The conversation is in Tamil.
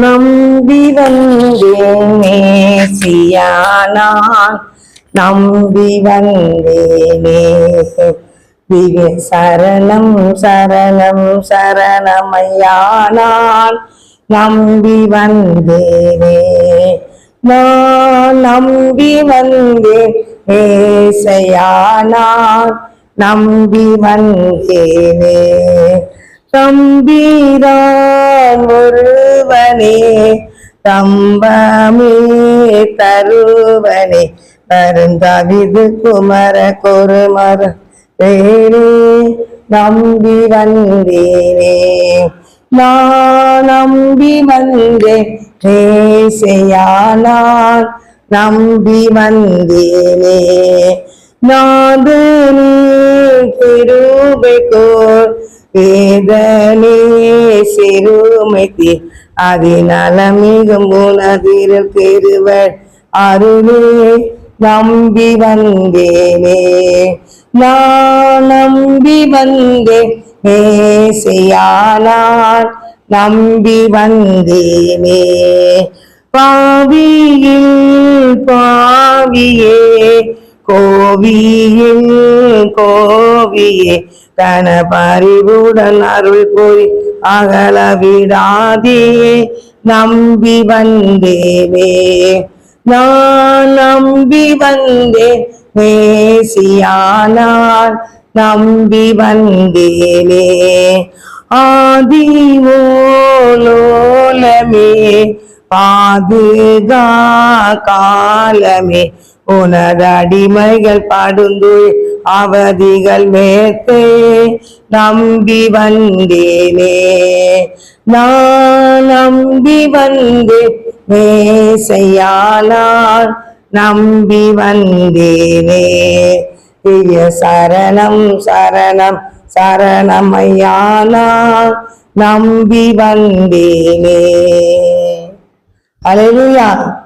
நம்பி வந்தேன் மேசியானான் நம்பி வந்தேனே. திவ்ய சரணம் சரணம் சரணமையானான் நம்பி வந்தேனே. நான் நம்பி வந்தேன் ஏசையானான். நம்பி வந்தேனே. தம்பீரான் ஒருவனே தம்பமே தருவனே. பருந்தவிது குமர குருமர வேணே நம்பி வந்தேனே. நான் நம்பி வந்தேன் நேசையானான் நம்பி வந்தேனே. நாதனே கிருபைக்கோர் வேதனே சிறுமைத்தி அதனால மிகும் உணர்வீரல் பெறுவர். அருளே நம்பி வந்தேனே. நான் நம்பி வந்தேன் மேசையானான் நம்பி வந்தேனே. பாவியில் பாவியே கோவியில் கோ கோவியே தன பறிவுடன் அருள் கூறி அகல விடாதே நம்பி வந்தேவே நான் நம்பி வந்தேன் மேசியானால் நம்பி வந்தேனே. ஆதிவோலோலமே பாதுகா காலமே உனதடிமைகள் படுந்து அவதிகள் மேத்தே நம்பி வந்தேனே. நான் நம்பி வந்தே மேசையானால் நம்பி வந்தேனே. திவ்ய சரணம் சரணம் சரணமையானார் நம்பி வந்தேனே. அலையா